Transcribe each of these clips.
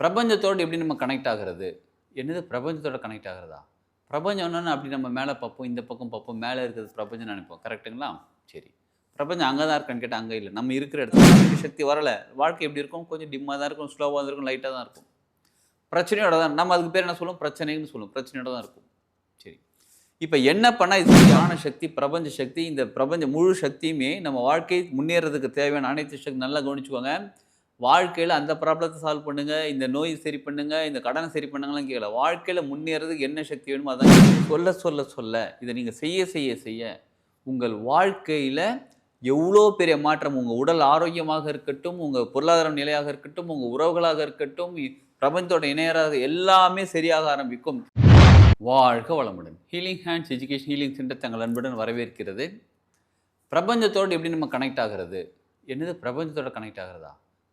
பிரபஞ்சத்தோடு எப்படி நம்ம கனெக்ட் ஆகிறது? என்னது பிரபஞ்சத்தோட கனெக்ட் ஆகிறதா? பிரபஞ்சம்னு அப்படி நம்ம மேலே பார்ப்போம் இந்த பக்கம் பார்ப்போம் மேலே இருக்கிறது பிரபஞ்சம் நினைப்போம். கரெக்ட்டுங்களா சரி. பிரபஞ்சம் அங்கே தான் இருக்கான்னு கேட்டால் அங்கே இல்லை. நம்ம இருக்கிற இடத்துல சக்தி வரலை. வாழ்க்கை எப்படி இருக்கும்? கொஞ்சம் டிம்மாக தான் இருக்கும் ஸ்லோவாக தான் இருக்கும் லைட்டாக தான் இருக்கும். பிரச்சனையோட தான். நம்ம அதுக்கு பேர் என்ன சொல்லுவோம்? பிரச்சனைன்னு சொல்லுவோம். பிரச்சனையோட தான் இருக்கும். சரி. இப்போ என்ன பண்ணால் இது ஞான சக்தி? பிரபஞ்ச சக்தி. இந்த பிரபஞ்ச முழு சக்தியுமே நம்ம வாழ்க்கை முன்னேறதுக்கு தேவையான அனைத்து சக்தி நல்லா கவனிச்சுக்கோங்க. வாழ்க்கையில் அந்த ப்ராப்ளத்தை சால்வ் பண்ணுங்கள் இந்த நோய் சரி பண்ணுங்கள் இந்த கடனை சரி பண்ணுங்கலாம் கேட்கல வாழ்க்கையில் முன்னேறதுக்கு என்ன சக்தி வேணுமோ அதான் சொல்ல சொல்ல சொல்ல இதை நீங்கள் செய்ய செய்ய செய்ய உங்கள் வாழ்க்கையில் எவ்வளோ பெரிய மாற்றம் உங்கள் உடல் ஆரோக்கியமாக இருக்கட்டும் உங்கள் பொருளாதார நிலையாக இருக்கட்டும் உங்கள் உறவுகளாக இருக்கட்டும் இ- பிரபஞ்சத்தோட இணையராக எல்லாமே சரியாக ஆரம்பிக்கும். வாழ்க வளமுடன். Healing hands education healing centre தங்கள் அன்புடன் வரவேற்கிறது. பிரபஞ்சத்தோடு எப்படி நம்ம கனெக்ட் ஆகிறது? என்னது? பிரபஞ்சத்தோட கனெக்ட் ஆகிறதா?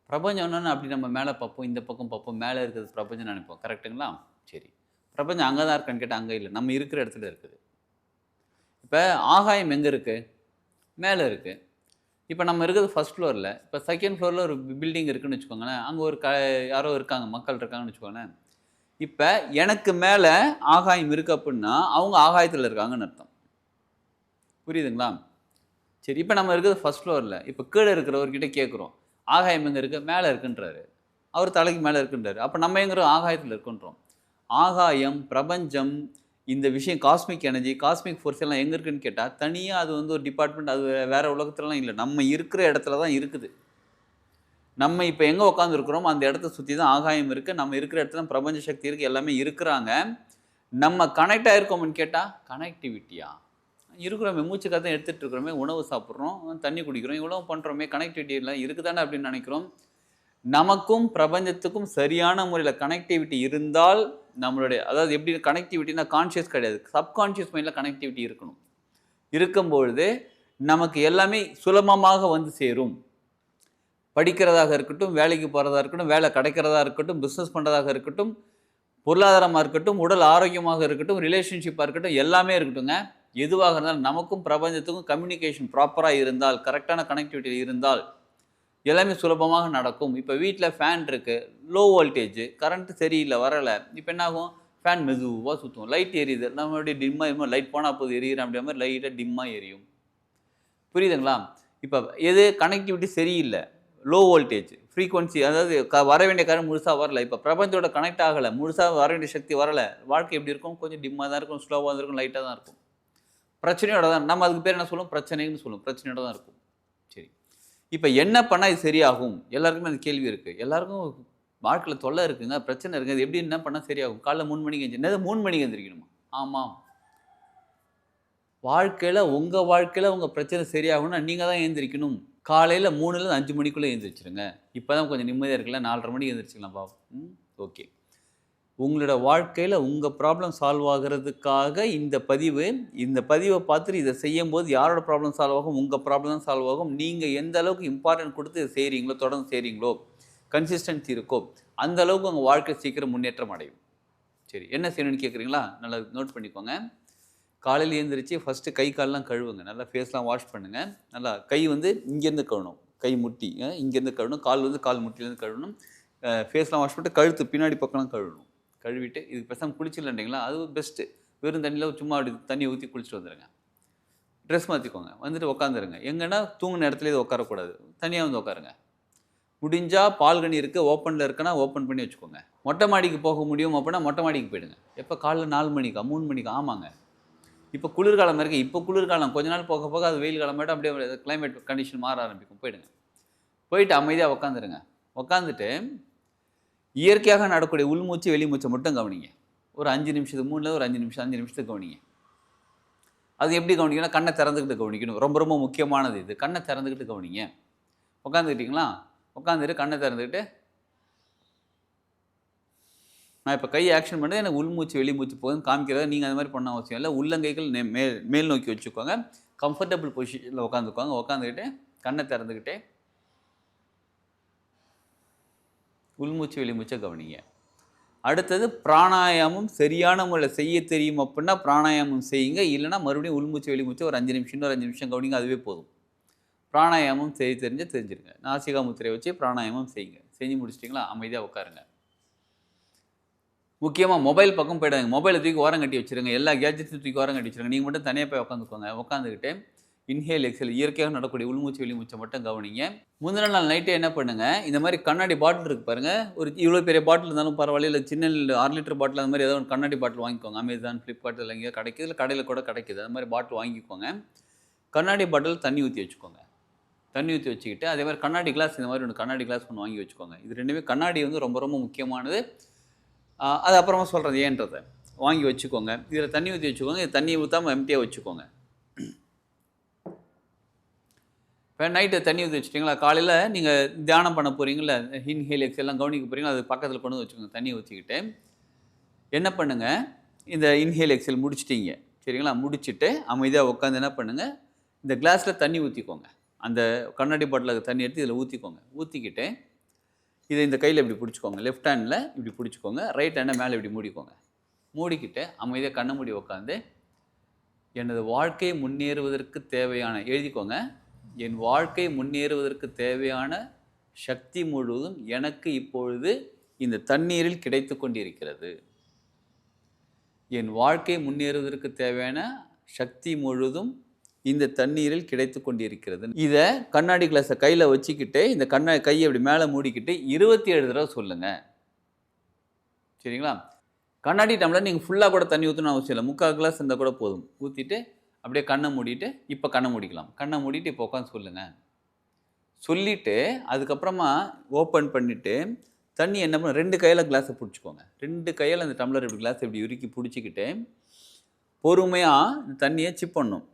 பிரபஞ்சம்னு அப்படி நம்ம மேலே பார்ப்போம் இந்த பக்கம் பார்ப்போம் மேலே இருக்கிறது பிரபஞ்சம் நினைப்போம். கரெக்ட்டுங்களா சரி. பிரபஞ்சம் அங்கே தான் இருக்கான்னு கேட்டால் அங்கே இல்லை. நம்ம இருக்கிற இடத்துல இருக்குது. இப்போ ஆகாயம் எங்கே இருக்குது மேலே இருக்குது இப்போ நம்ம இருக்கிறது ஃபஸ்ட் ஃப்ளோரில் இப்போ செகண்ட் ஃப்ளோரில் ஒரு பில்டிங் இருக்குதுன்னு வச்சுக்கோங்களேன். அங்கே ஒரு க யாரோ இருக்காங்க மக்கள் இருக்காங்கன்னு வச்சுக்கோங்களேன். இப்போ எனக்கு மேலே ஆகாயம் இருக்கு அப்படின்னா அவங்க ஆகாயத்தில் இருக்காங்கன்னு அர்த்தம். புரியுதுங்களா? சரி இப்போ நம்ம இருக்கிறது ஃபஸ்ட் ஃப்ளோரில் இப்போ கீழே இருக்கிறவர்கிட்ட கேட்குறோம். ஆகாயம் எங்கே இருக்குது மேலே இருக்குன்றாரு. அவர் தலைக்கு மேலே இருக்குன்றாரு. அப்போ நம்ம எங்கிறோம் ஆகாயத்தில் இருக்குன்றோம். ஆகாயம் பிரபஞ்சம் இந்த விஷயம் காஸ்மிக் எனர்ஜி காஸ்மிக் ஃபோர்ஸ் எல்லாம் எங்கே இருக்குன்னு கேட்டால் தனியாக அது வந்து ஒரு டிபார்ட்மெண்ட் அது வேறு உலகத்துலலாம் இல்லை. நம்ம இருக்கிற இடத்துல தான் இருக்குது. நம்ம இப்போ எங்கே உட்காந்துருக்குறோமோ அந்த இடத்த சுற்றி தான் ஆகாயம் இருக்குது நம்ம இருக்கிற இடத்துல தான் பிரபஞ்ச சக்தி இருக்குது எல்லாமே இருக்கிறாங்க. நம்ம கனெக்ட் ஆகிருக்கோம்னு கேட்டால் கனெக்டிவிட்டியா இருக்கிறோமே மூச்சு கதை எடுத்துகிட்டு இருக்கிறோமே உணவு சாப்பிட்றோம் தண்ணி குடிக்கிறோம் இவ்வளோ பண்ணுறோமே கனெக்டிவிட்டி எல்லாம் இருக்குதானே அப்படின்னு நினைக்கிறோம். நமக்கும் பிரபஞ்சத்துக்கும் சரியான முறையில் கனெக்டிவிட்டி இருந்தால் நம்மளுடைய அதாவது எப்படி கனெக்டிவிட்டினா கான்ஷியஸ் கிடையாது. சப்கான்ஷியஸ் மைண்டில் கனெக்டிவிட்டி இருக்கணும். இருக்கும்பொழுது நமக்கு எல்லாமே சுலபமாக வந்து சேரும். படிக்கிறதாக இருக்கட்டும் வேலைக்கு போகிறதா இருக்கட்டும் வேலை கிடைக்கிறதா இருக்கட்டும் பிஸ்னஸ் பண்ணுறதாக இருக்கட்டும் பொருளாதாரமாக இருக்கட்டும் உடல் ஆரோக்கியமாக இருக்கட்டும் ரிலேஷன்ஷிப்பாக இருக்கட்டும் எல்லாமே இருக்கட்டும்ங்க எதுவாக இருந்தாலும் நமக்கும் பிரபஞ்சத்துக்கும் கம்யூனிகேஷன் ப்ராப்பராக இருந்தால் கரெக்டான கனெக்டிவிட்டி இருந்தால் எல்லாமே சுலபமாக நடக்கும். இப்போ வீட்டில் ஃபேன் இருக்குது லோ வோல்டேஜ் கரண்ட் சரியில்லை வரலை. இப்போ என்னாகும்? ஃபேன் மெதுவாக சுற்றும் லைட் எரியுது. நம்மளுடைய டிம்மாக எரியும்? லைட் போனால் போது எரியுற அப்படின்ற மாதிரி லைட்டாக டிம்மாக எரியும். புரியுதுங்களா? இப்போ எது? கனெக்டிவிட்டி சரியில்லை. லோ வோல்டேஜ் ஃப்ரீக்வன்சி அதாவது க வர வேண்டிய கரண்ட் முழுசாக வரல. இப்போ பிரபஞ்சத்தோட கனெக்ட் ஆகலை. முழுசாக வர வேண்டிய சக்தி வரலை. வாழ்க்கை எப்படி இருக்கும்? கொஞ்சம் டிம்மாக தான் இருக்கும் ஸ்லோவாக தான் இருக்கும் லைட்டாக தான் இருக்கும். பிரச்சனையோட தான். நம்ம அதுக்கு பேர் என்ன சொல்லுவோம்? பிரச்சனைன்னு சொல்லுவோம். பிரச்சனையோட தான் இருக்கும். சரி. இப்போ என்ன பண்ணால் இது சரியாகும்? எல்லாருக்குமே அந்த கேள்வி இருக்குது எல்லாருக்கும் வாழ்க்கையில் தொல்லை இருக்குங்க பிரச்சனை இருக்குது அது எப்படி என்ன பண்ணால் சரியாகும்? காலைல மூணு மணிக்கு எஞ்சி என்னது மூணு மணிக்கு எந்திரிக்கணுமா? ஆமாம் வாழ்க்கையில் உங்கள் வாழ்க்கையில் உங்கள் பிரச்சனை சரியாகணும்னா நீங்கள் தான் எழுந்திரிக்கணும் காலையில் மூணுலேருந்து அஞ்சு மணிக்குள்ளே எழுந்திரிச்சிருங்க இப்போ தான் கொஞ்சம் நிம்மதியாக இருக்குல்ல நாலரை மணிக்கு எழுந்திரிச்சிக்கலாம் பாவம். ம்? ஓகே. உங்களோட வாழ்க்கையில் உங்கள் ப்ராப்ளம் சால்வ் ஆகிறதுக்காக இந்த பதிவு இந்த பதிவை பார்த்துட்டு இதை செய்யும் போது யாரோட ப்ராப்ளம் சால்வ் ஆகும்? உங்கள் ப்ராப்ளம் தான் சால்வ் ஆகும். நீங்கள் எந்த அளவுக்கு இம்பார்ட்டன்ட் கொடுத்து இதை செய்கிறீங்களோ தொடர்ந்து செய்கிறீங்களோ கன்சிஸ்டன்சி இருக்கோ அந்த அளவுக்கு உங்கள் வாழ்க்கை சீக்கிரம் முன்னேற்றம் அடையும். சரி என்ன செய்யணும்னு கேட்குறீங்களா நல்லா நோட் பண்ணிக்கோங்க. காலையில் எழுந்திரிச்சு ஃபஸ்ட்டு கை கால்லாம் கழுவுங்க. நல்லா ஃபேஸ்லாம் வாஷ் பண்ணுங்கள் நல்லா கை வந்து இங்கேருந்து கழுவணும். கை முட்டி இங்கேருந்து கழுவணும். கால் வந்து கால் முட்டிலேருந்து கழுவணும். ஃபேஸ்லாம் வாஷ் பண்ணிட்டு கழுத்து பின்னாடி பக்கம்லாம் கழுவணும். கழுவிட்டு இதுக்கு பேசாமல் குளிச்சிடலன்றீங்களா? அது பெஸ்ட்டு வெறும் தண்ணியில் சும்மா அப்படி தண்ணி ஊற்றி குளிச்சுட்டு வந்துடுங்க ட்ரெஸ் மாற்றிக்கோங்க வந்துட்டு உட்காந்துருங்க எங்கன்னா தூங்கின இடத்துல இது உட்காரக்கூடாது தனியாக வந்து உட்காருங்க முடிஞ்சால் பால்கனி இருக்குது ஓப்பனில் இருக்குன்னா ஓப்பன் பண்ணி வச்சுக்கோங்க. மொட்டை மாடிக்கு போக முடியும் அப்படின்னா மொட்டை மாடிக்கு போயிடுங்க. எப்போ? காலைல நாலு மணிக்கா? மூணு மணிக்கா? ஆமாங்க. இப்போ குளிர்காலம் இருக்குது இப்போ குளிர்காலம். கொஞ்ச நாள் போக போக அது வெயில் காலம் அப்படியே கிளைமேட் கண்டிஷன் மாற ஆரம்பிக்கும். போயிடுங்க. போயிட்டு அமைதியாக உட்காந்துருங்க உட்காந்துட்டு இயற்கையாக நடக்கக்கூடிய உள்மூச்சு வெளிமூச்சை மட்டும் கவனிங்க. ஒரு அஞ்சு நிமிஷத்துக்கு மூணில் ஒரு அஞ்சு நிமிஷம் அஞ்சு நிமிஷத்துக்கு கவனிங்க. அது எப்படி கவனிக்கணும் கண்ணை திறந்துக்கிட்டு கவனிக்கணும். ரொம்ப ரொம்ப முக்கியமானது இது. கண்ணை திறந்துக்கிட்டு கவனிங்க. உட்காந்துக்கிட்டிங்களா உட்காந்துட்டு கண்ணை திறந்துக்கிட்டு நான் இப்போ கை ஆக்ஷன் பண்ணி எனக்கு உள்மூச்சு வெளிமூச்சு போதும் காமிக்கிறத நீங்கள் அந்த மாதிரி பண்ண அவசியம் இல்லை. உள்ளங்கைகள் மேல் மேல் நோக்கி வச்சுக்கோங்க. கம்ஃபர்டபுள் பொசிஷனில் உட்காந்துக்கோங்க உட்காந்துக்கிட்டு கண்ணை திறந்துக்கிட்டே உள்மூச்சு வெளிமூச்சை கவனிங்க. அடுத்தது பிராணாயாமம் சரியான முறையில் செய்ய தெரியும் அப்படின்னா பிராணாயாமம் செய்யுங்க. இல்லைன்னா மறுபடியும் உள்மூச்சு வெளிமூச்சு ஒரு அஞ்சு நிமிஷம் ஒரு அஞ்சு நிமிஷம் கவனிங்க அதுவே போதும். பிராணாயாமம் செய்ய தெரிஞ்சு தெரிஞ்சிருங்க. நாசிகா முத்திரை வச்சு பிராணாயாமம் செய்யுங்க. செஞ்சு முடிச்சிட்டிங்களா? அமைதியாக உட்காருங்க முக்கியமாக மொபைல் பக்கம் போயிடாங்க மொபைலை தூக்கி ஓரம் கட்டி வச்சுருங்க. எல்லா கேஜெட்ஸும் தூக்கி ஓரம் கட்டி வச்சிருங்க. நீங்கள் மட்டும் தனியாக போய் உட்காந்துக்கோங்க உட்காந்துக்கிட்டு இன்ஹேல் எக்ஸல் இயற்கையாக நடக்கூடிய உள்மூச்சு வெளிமூச்சை மட்டும் கவனிங்க. முந்தின நாள் நைட்டே என்ன பண்ணுங்க? இந்த மாதிரி கண்ணாடி பாட்டில் இருக்குது பாருங்க. ஒரு இவ்வளோ பெரிய பாட்டில் இருந்தாலும் பரவாயில்ல. இல்லை சின்ன ஆறு லிட்டர் பாட்டில் அந்த மாதிரி ஏதாவது ஒரு கண்ணாடி பாட்டில் வாங்கிக்கோங்க. அமேசான் ஃப்ளிப்கார்ட் இல்லை எங்கேயோ கிடைக்குது. இல்லை கடையில் கூட கிடைக்குது. அந்த மாதிரி பாட்டில் வாங்கிக்கோங்க. கண்ணாடி பாட்டில் தண்ணி ஊற்றி வச்சுக்கோங்க. தண்ணி ஊற்றி வச்சுக்கிட்டு அதே மாதிரி கண்ணாடி கிளாஸ் இந்த மாதிரி ஒன்று கண்ணாடி கிளாஸ் ஒன்று வாங்கி வச்சுக்கோங்க. இது ரெண்டுமே கண்ணாடி வந்து ரொம்ப ரொம்ப முக்கியமானது. அது அப்புறமா சொல்கிறது ஏன்றதை? வாங்கி வச்சுக்கோங்க. இதில் தண்ணி ஊற்றி வச்சுக்கோங்க. இது தண்ணி ஊற்றாமல் எம்டியாக வச்சுக்கோங்க. இப்போ நைட்டு தண்ணி ஊற்றி வச்சிட்டிங்களா? காலையில் நீங்கள் தியானம் பண்ண போகிறீங்களா ஹின் ஹீலெக்ஸ் எல்லாம் கவனிக்க போகிறீங்களா அது பக்கத்தில் கொண்டு வந்து வச்சுக்கோங்க தண்ணி ஊற்றிக்கிட்டு என்ன பண்ணுங்கள் இந்த இன்ஹேல் எக்ஸல் முடிச்சிட்டிங்க. சரிங்களா? முடிச்சுட்டு அமைதியாக உட்காந்து என்ன பண்ணுங்கள் இந்த கிளாஸில் தண்ணி ஊற்றிக்கோங்க அந்த கண்ணாடி பாட்டிலில் தண்ணி எடுத்து இதில் ஊற்றிக்கோங்க ஊற்றிக்கிட்டு இதை இந்த கையில் இப்படி பிடிச்சிக்கோங்க. லெஃப்ட் ஹேண்டில் இப்படி பிடிச்சிக்கோங்க. ரைட் ஹேண்டை மேலே இப்படி மூடிக்கோங்க. மூடிக்கிட்டு அமைதியாக கண்ணை மூடி உட்காந்து எனது வாழ்க்கை முன்னேறுவதற்கு தேவையான எழுதிக்கோங்க. என் வாழ்க்கை முன்னேறுவதற்கு தேவையான சக்தி முழுவதும் எனக்கு இப்பொழுது இந்த தண்ணீரில் கிடைத்து கொண்டிருக்கிறது. என் வாழ்க்கை முன்னேறுவதற்கு தேவையான சக்தி முழுதும் இந்த தண்ணீரில் கிடைத்து கொண்டிருக்கிறது. இதை கண்ணாடி கிளாஸை கையில் வச்சுக்கிட்டு இந்த கண்ணா கையை அப்படி மேலே மூடிக்கிட்டு இருபத்தி ஏழு தடவை சொல்லுங்கள் சரிங்களா? கண்ணாடி டம்ளர் நீங்கள் ஃபுல்லாக கூட தண்ணி ஊற்றணும் அவசியம் இல்லை. முக்கால் கிளாஸ் இருந்தால் கூட போதும். ஊற்றிட்டு அப்படியே கண்ணை மூடிட்டு இப்போ கண்ணை மூடிக்கலாம். கண்ணை மூடிட்டு இப்போ உட்காந்து சொல்லுங்கள் சொல்லிவிட்டு அதுக்கப்புறமா ஓப்பன் பண்ணிவிட்டு தண்ணி என்ன பண்ண ரெண்டு கையில் கிளாஸை பிடிச்சிக்கோங்க. ரெண்டு கையில் அந்த டம்ளர் இப்படி கிளாஸ் இப்படி உருக்கி பிடிச்சிக்கிட்டு பொறுமையாக இந்த தண்ணியை சிப் பண்ணும்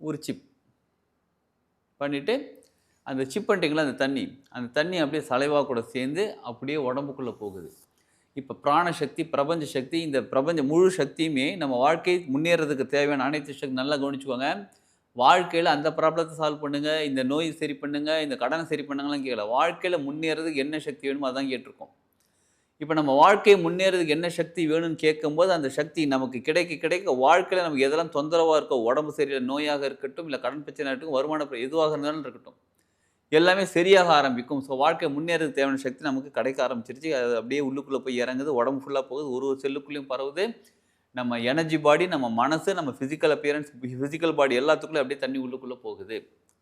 ஒரு சிப் பண்ணிவிட்டு அந்த சிப் பண்ணிட்டீங்களா அந்த தண்ணி? அந்த தண்ணி அப்படியே சலைவாக கூட சேர்ந்து அப்படியே உடம்புக்குள்ளே போகுது. இப்போ பிராணசக்தி பிரபஞ்ச சக்தி இந்த பிரபஞ்ச முழு சக்தியுமே நம்ம வாழ்க்கை முன்னேறதுக்கு தேவையான அனைத்து சக்தி நல்லா கவனிச்சுக்கோங்க. வாழ்க்கையில் அந்த ப்ராப்ளத்தை சால்வ் பண்ணுங்கள் இந்த நோய் சரி பண்ணுங்கள் இந்த கடனை சரி பண்ணுங்கலாம் கேட்கல வாழ்க்கையில் முன்னேறதுக்கு என்ன சக்தி வேணுமோ அதான் கேட்டிருக்கோம். இப்போ நம்ம வாழ்க்கை முன்னேறதுக்கு என்ன சக்தி வேணும்னு கேட்கும்போது அந்த சக்தி நமக்கு கிடைக்க கிடைக்க வாழ்க்கையில் நமக்கு எதெல்லாம் தொந்தரவாக இருக்கோ உடம்பு சரியில்லை நோயாக இருக்கட்டும் இல்லை கடன் பிரச்சனையாக இருக்கட்டும் வருமான எதுவாக இருந்தாலும் இருக்கட்டும். எல்லாமே சரியாக ஆரம்பிக்கும். ஸோ வாழ்க்கை முன்னேறதுக்கு தேவையான சக்தி நமக்கு கிடைக்க ஆரம்பிச்சிருச்சு. அது அப்படியே உள்ளுக்குள்ளே போய் இறங்குது உடம்பு ஃபுல்லாக போகுது ஒரு ஒரு செல்லுக்குள்ளேயும் பரவுது. நம்ம எனர்ஜி பாடி நம்ம மனசு நம்ம ஃபிசிக்கல் அப்பியரன்ஸ் ஃபிசிக்கல் பாடி எல்லாத்துக்குள்ளே அப்படியே தண்ணி உள்ளுக்குள்ளே போகுது.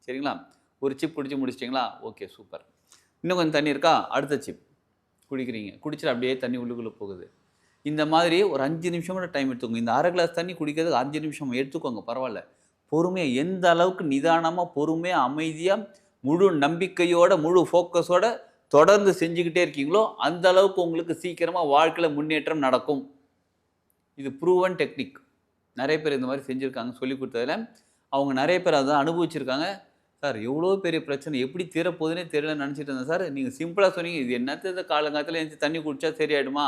சரிங்களா? ஒரு சிப் குடிச்சு முடிச்சிட்டிங்களா? ஓகே சூப்பர் இன்னும் கொஞ்சம் தண்ணி இருக்கா? அடுத்த சிப் குடிக்கிறீங்க. குடிச்சிட்டு அப்படியே தண்ணி உள்ளுக்குள்ளே போகுது. இந்த மாதிரி ஒரு அஞ்சு நிமிஷம் கூட டைம் எடுத்துக்கோங்க. இந்த அரை கிளாஸ் தண்ணி குடிக்கிறதுக்கு அஞ்சு நிமிஷம் எடுத்துக்கோங்க. பரவாயில்ல. பொறுமையாக எந்த அளவுக்கு நிதானமாக பொறுமையாக அமைதியாக முழு நம்பிக்கையோட முழு ஃபோக்கஸோட தொடர்ந்து செஞ்சுக்கிட்டே இருக்கீங்களோ அந்த அளவுக்கு உங்களுக்கு சீக்கிரமாக வாழ்க்கையில் முன்னேற்றம் நடக்கும். இது ப்ரூவன் டெக்னிக் நிறைய பேர் இந்த மாதிரி செஞ்சுருக்காங்க சொல்லி கொடுத்ததில். அவங்க நிறைய பேர் அதை அனுபவிச்சிருக்காங்க. சார் எவ்வளோ பெரிய பிரச்சனை எப்படி தீரப்போகுதுன்னே தெரியல நினச்சிட்டு இருந்தேன் சார். நீங்கள் சிம்பிளாக சொன்னீங்க இது என்னத்தை காலங்காலத்தில் எழுந்து தண்ணி குடித்தா சரியாயிடுமா?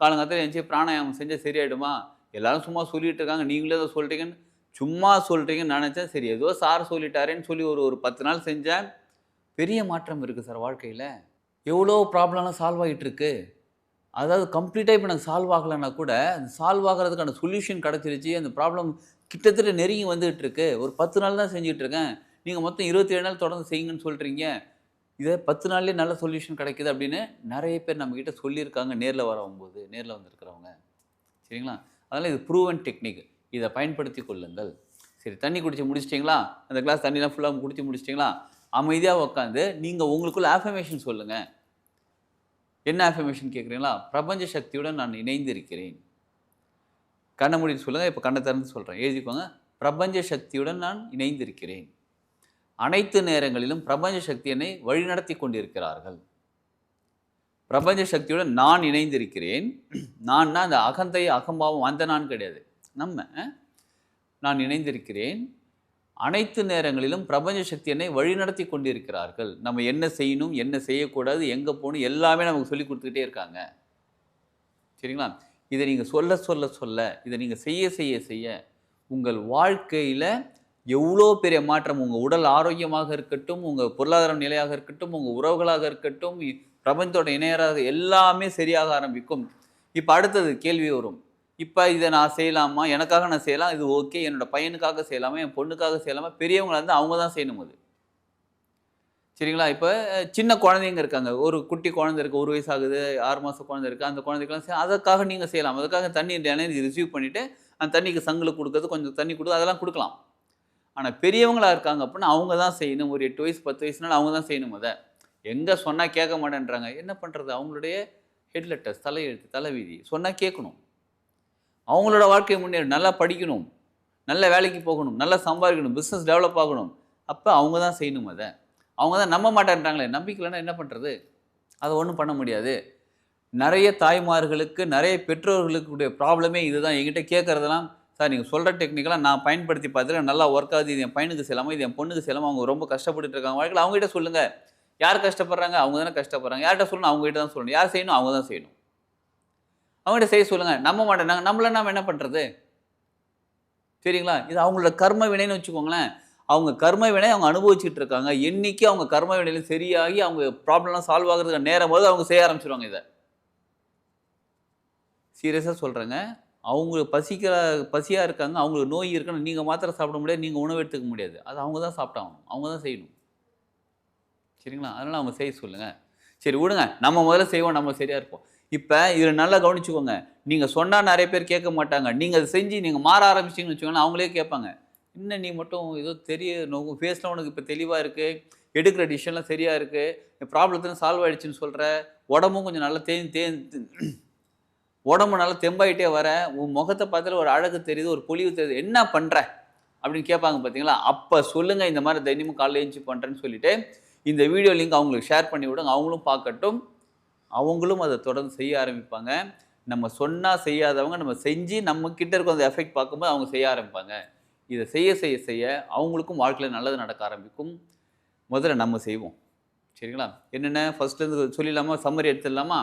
காலங்காலத்தில் எழுந்துச்சி பிராணாயாமம் செஞ்சால் சரியாயிடுமா? எல்லாரும் சும்மா சொல்லிகிட்டு இருக்காங்க நீங்களே தான் சொல்கிறீங்கன்னு சும்மா சொல்கிறீங்கன்னு நினச்சேன். சரி ஏதோ சார் சொல்லிட்டாரேன்னு சொல்லி ஒரு ஒரு பத்து நாள் செஞ்சேன். பெரிய மாற்றம் இருக்குது சார் வாழ்க்கையில். எவ்வளோ ப்ராப்ளம்லாம் சால்வ் ஆகிட்டு இருக்கு அதாவது கம்ப்ளீட்டாக இப்போ எனக்கு சால்வ் ஆகலைன்னா கூட அந்த சால்வ் ஆகிறதுக்கான சொல்யூஷன் கிடச்சிருச்சு. அந்த ப்ராப்ளம் கிட்டத்தட்ட நெருங்கி வந்துகிட்டு இருக்கு ஒரு பத்து நாள் தான் செஞ்சுட்டு இருக்கேன் நீங்கள் மொத்தம் இருபத்தி ஏழு நாள் தொடர்ந்து செய்யுங்கன்னு சொல்கிறீங்க இதே பத்து நாள்லேயே நல்ல சொல்யூஷன் கிடைக்குது அப்படின்னு நிறைய பேர் நம்மக்கிட்ட சொல்லியிருக்காங்க நேரில் வரவும்போது நேரில் வந்திருக்கிறவங்க. சரிங்களா? அதனால் இது ப்ரூவன் டெக்னிக் இதை பயன்படுத்தி கொள்ளுங்கள். சரி தண்ணி குடிச்சு முடிச்சிட்டிங்களா? அந்த கிளாஸ் தண்ணிலாம் ஃபுல்லாக குடிச்சு முடிச்சிட்டிங்களா? அமைதியாக உட்காந்து நீங்கள் உங்களுக்குள்ள ஆஃபர்மேஷன் சொல்லுங்கள் என்ன ஆஃபர்மேஷன் கேட்குறீங்களா பிரபஞ்ச சக்தியுடன் நான் இணைந்து இருக்கிறேன் கண்ணை மூடிட்டு சொல்லுங்கள் இப்போ கண்ணை திறந்து சொல்கிறேன் எழுதிக்கோங்க. பிரபஞ்ச சக்தியுடன் நான் இணைந்திருக்கிறேன். அனைத்து நேரங்களிலும் பிரபஞ்ச சக்தி என்னை வழிநடத்தி கொண்டிருக்கிறார்கள். பிரபஞ்ச சக்தியுடன் நான் இணைந்திருக்கிறேன். நான் அந்த அகந்தை அகம்பாவம் அந்த நான் கிடையாது. நம்ம நான் இணைந்திருக்கிறேன். அனைத்து நேரங்களிலும் பிரபஞ்ச சக்தி என்னை வழிநடத்தி கொண்டிருக்கிறார்கள். நம்ம என்ன செய்யணும் என்ன செய்யக்கூடாது எங்கே போகணும் எல்லாமே நமக்கு சொல்லி கொடுத்துக்கிட்டே இருக்காங்க. சரிங்களா? இதை நீங்கள் சொல்ல சொல்ல சொல்ல இதை நீங்கள் செய்ய செய்ய செய்ய உங்கள் வாழ்க்கையில் எவ்வளோ பெரிய மாற்றம் உங்கள் உடல் ஆரோக்கியமாக இருக்கட்டும் உங்கள் பொருளாதார நிலையாக இருக்கட்டும் உங்கள் உறவுகளாக இருக்கட்டும் இ- பிரபஞ்சத்தோட இணையராக எல்லாமே சரியாக ஆரம்பிக்கும். இப்போ அடுத்தது கேள்வி வரும். இப்போ இதை நான் செய்யலாமா? எனக்காக நான் செய்யலாம். இது ஓகே என்னோட பையனுக்காக செய்யலாமா? என் பொண்ணுக்காக செய்யலாமா? பெரியவங்களா இருந்தால் அவங்க தான் செய்யணும் அது. சரிங்களா? இப்போ சின்ன குழந்தைங்க இருக்காங்க. ஒரு குட்டி குழந்தை இருக்குது ஒரு வயசு ஆகுது ஆறு மாதம் குழந்தை இருக்குது அந்த குழந்தைக்கெல்லாம் செய்- அதுக்காக நீங்கள் செய்யலாம். அதுக்காக தண்ணி எனர்ஜி ரிசீவ் பண்ணிவிட்டு அந்த தண்ணிக்கு சங்கில் கொடுக்குறது கொஞ்சம் தண்ணி கொடு அதெல்லாம் கொடுக்கலாம். ஆனால் பெரியவங்களா இருக்காங்க அப்படின்னா அவங்க தான் செய்யணும். ஒரு எட்டு வயசு பத்து வயசுனால அவங்க தான் செய்யணும் அதை. எங்கே சொன்னால் கேட்க மாட்டேன்றாங்க. என்ன பண்ணுறது அவங்களுடைய ஹெட்லெட்டர்ஸ் தலையெழுத்து தலைவிதி. சொன்னால் கேட்கணும். அவங்களோட வாழ்க்கை முன்னேறும் நல்லா படிக்கணும். நல்ல வேலைக்கு போகணும். நல்லா சம்பாதிக்கணும். பிஸ்னஸ் டெவலப் ஆகணும். அப்போ அவங்க தான் செய்யணும் அதை. அவங்க தான் நம்ப மாட்டேன்றாங்களே. நம்பிக்கலைன்னா என்ன பண்ணுறது அதை ஒன்றும் பண்ண முடியாது. நிறைய தாய்மார்களுக்கு நிறைய பெற்றோர்களுக்குடைய ப்ராப்ளமே இதுதான். என்கிட்ட கேட்குறதெல்லாம் சார் நீங்கள் சொல்கிற டெக்னிக்கெலாம் நான் பயன்படுத்தி பார்த்துட்டு நல்லா ஒர்க் ஆகுது. இது என் பையனுக்கு செய்யலாமா? இது என் பொண்ணுக்கு செய்யலாமா? அவங்க ரொம்ப கஷ்டப்பட்டு இருக்காங்க. வாழ்க்கையில் அவங்ககிட்ட சொல்லுங்கள் யார் கஷ்டப்படுறாங்க? அவங்க தானே கஷ்டப்படுறாங்க. யார்கிட்ட சொல்லணும்? அவங்ககிட்ட தான் சொல்லணும். யார் செய்யணும்? அவங்க தான் செய்யணும். அவங்ககிட்ட செய்ய சொல்லுங்கள் நம்ப மாட்டேனாங்க நம்மள நாம் என்ன பண்ணுறது சரிங்களா? இது அவங்களோட கர்ம வினைன்னு வச்சுக்கோங்களேன். அவங்க கர்ம வினை அவங்க அனுபவிச்சுட்டு இருக்காங்க. என்றைக்கு அவங்க கர்ம வினையில சரியாகி அவங்க ப்ராப்ளம்லாம் சால்வ் ஆகுறதுக்கு நேரம் போது அவங்க செய்ய ஆரம்பிச்சிருவாங்க இதை. சீரியஸாக சொல்கிறேங்க அவங்க பசிக்கிற பசியாக இருக்காங்க. அவங்களுக்கு நோய் இருக்குன்னு நீங்கள் மாத்திரை சாப்பிட முடியாது நீங்கள் உணவு எடுத்துக்க முடியாது. அது அவங்க தான் சாப்பிட்டாகணும். அவங்க தான் செய்யணும். சரிங்களா? அதனால் அவங்க செய்ய சொல்லுங்கள் சரி விடுங்க. நம்ம முதல்ல செய்வோம் நம்ம சரியாக இருப்போம். இப்போ இதில் நல்லா கவனிச்சுக்கோங்க. நீங்கள் சொன்னால் நிறைய பேர் கேட்க மாட்டாங்க. நீங்கள் அதை செஞ்சு நீங்கள் மாற ஆரம்பிச்சிங்கன்னு வச்சுக்கோங்களேன் அவங்களே கேட்பாங்க. இன்னும் நீ மட்டும் ஏதோ தெரிய உங்கள் ஃபேஸில் உனக்கு இப்போ தெளிவாக இருக்குது எடுக்கிற டிசிஷன்லாம் சரியாக இருக்குது ப்ராப்ளத்தில் சால்வ் ஆகிடுச்சின்னு சொல்கிற உடம்பும் கொஞ்சம் நல்லா தே தே உடம்பு நல்லா தெம்பாயிட்டே வர. உன் முகத்தை பார்த்தால ஒரு அழகு தெரியுது ஒரு பொலிவு தெரியுது. என்ன பண்ணுற அப்படின்னு கேட்பாங்க பார்த்தீங்களா அப்போ சொல்லுங்கள் இந்த மாதிரி தைரியமும் காலையில் எழுந்துச்சி பண்ணுறேன்னு சொல்லிட்டு இந்த வீடியோ லிங்க் அவங்களுக்கு ஷேர் பண்ணி விடுங்க. அவங்களும் பார்க்கட்டும். அவங்களும் அதை தொடர்ந்து செய்ய ஆரம்பிப்பாங்க. நம்ம சொன்னால் செய்யாதவங்க நம்ம செஞ்சு நம்ம இருக்க அந்த எஃபெக்ட் பார்க்கும்போது அவங்க செய்ய ஆரம்பிப்பாங்க. இதை செய்ய செய்ய செய்ய அவங்களுக்கும் வாழ்க்கையில் நல்லது நடக்க ஆரம்பிக்கும். முதல்ல நம்ம செய்வோம். சரிங்களா? என்னென்ன? ஃபஸ்ட்லேருந்து சொல்லிடலாமா? சம்மரி எடுத்துடலாமா?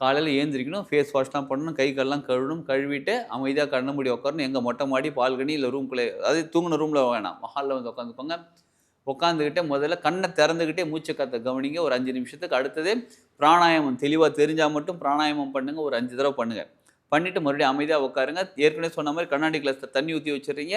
காலையில் ஏந்திரிக்கணும் ஃபேஸ் வாஷ்லாம் பண்ணணும் கை கால்லாம் கழுவணும் கழுவிட்டு அமைதியாக கண்ண முடி உட்காரணும். எங்கள் மொட்டை மாடி பால்கனி இல்லை ரூம்குள்ளே அதாவது தூங்கின ரூமில் வேணாம். ஹாலில் வந்து உட்காந்துக்கோங்க. உட்காந்துக்கிட்டே முதல்ல கண்ணை திறந்துக்கிட்டே மூச்சக்கத்தை கவனிங்க ஒரு அஞ்சு நிமிஷத்துக்கு அடுத்தது பிராணாயாமம் தெளிவாக தெரிஞ்சால் மட்டும் பிராணாயாமம் பண்ணுங்கள் ஒரு அஞ்சு தடவை பண்ணுங்கள் பண்ணிவிட்டு மறுபடியும் அமைதியாக உட்காருங்க ஏற்கனவே சொன்ன மாதிரி கண்ணாடி கிளாஸில் தண்ணி ஊற்றி வச்சிடுறீங்க.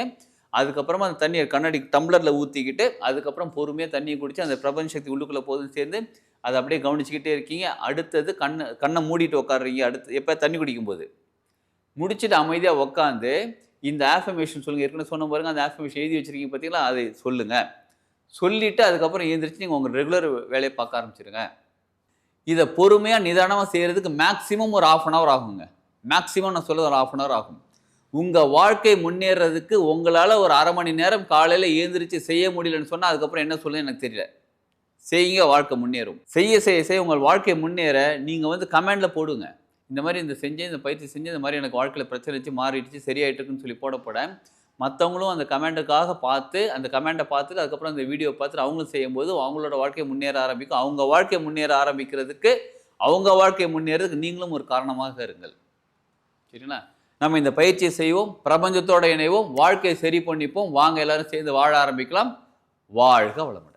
அதுக்கப்புறமா அந்த தண்ணியை கண்ணாடி டம்ளரில் ஊற்றிக்கிட்டு அதுக்கப்புறம் பொறுமையாக தண்ணியை குடித்து அந்த பிரபஞ்ச சக்தி உள்ளுக்குள்ளே போதும் சேர்ந்து அதை அப்படியே கவனிச்சுக்கிட்டே இருக்கீங்க. அடுத்தது கண்ணை கண்ணை மூடிட்டு உட்காடுறீங்க அடுத்து எப்போ தண்ணி குடிக்கும்போது. முடிச்சுட்டு அமைதியாக உட்காந்து இந்த ஆஃபர்மேஷன் சொல்லுங்கள் ஏற்கனவே சொன்ன பாருங்க அந்த ஆஃபர்மேஷன் எழுதி வச்சுருக்கீங்க பார்த்தீங்களா அதை சொல்லுங்கள் சொல்லிவிட்டு அதுக்கப்புறம் எழுந்திரிச்சு நீங்கள் உங்கள் ரெகுலர் வேலையை பார்க்க ஆரம்பிச்சிருங்க. இதை பொறுமையாக நிதானமாக செய்கிறதுக்கு மேக்ஸிமம் ஒரு ஆஃப் அன் ஹவர் ஆகுங்க. மேக்ஸிமம் நான் சொல்கிறது ஒரு ஆஃப் அன் ஹவர் ஆகும். உங்கள் வாழ்க்கை முன்னேறதுக்கு உங்களால் ஒரு அரை மணி நேரம் காலையில் எழுந்திரிச்சு செய்ய முடியலன்னு சொன்னால் அதுக்கப்புறம் என்ன சொல்லுன்னு எனக்கு தெரியல. செய்யுங்க வாழ்க்கை முன்னேறும். செய்ய செய்ய செய்ய உங்கள் வாழ்க்கை முன்னேற நீங்கள் வந்து கமெண்டில் போடுங்க. இந்த மாதிரி இந்த செஞ்சேன் இந்த பயிற்சி செஞ்சு இந்த மாதிரி எனக்கு வாழ்க்கையில் பிரச்சனை வச்சு மாறிடுச்சு சரியாயிட்டுருக்குன்னு சொல்லி போட போட மற்றவங்களும் அந்த கமெண்டுக்காக பார்த்து அந்த கமெண்டை பார்த்துட்டு அதுக்கப்புறம் அந்த வீடியோ பார்த்துட்டு அவங்களும் செய்யும்போது அவங்களோட வாழ்க்கை முன்னேற ஆரம்பிக்கும். அவங்க வாழ்க்கை முன்னேற ஆரம்பிக்கிறதுக்கு அவங்க வாழ்க்கை முன்னேறதுக்கு நீங்களும் ஒரு காரணமாக இருங்கள். சரிங்களா? நம்ம இந்த பயிற்சியை செய்வோம் பிரபஞ்சத்தோட இணைவோம் வாழ்க்கையை சரி பண்ணிப்போம். வாங்க எல்லாரும் சேர்ந்து வாழ ஆரம்பிக்கலாம். வாழ்க வளமுடன்.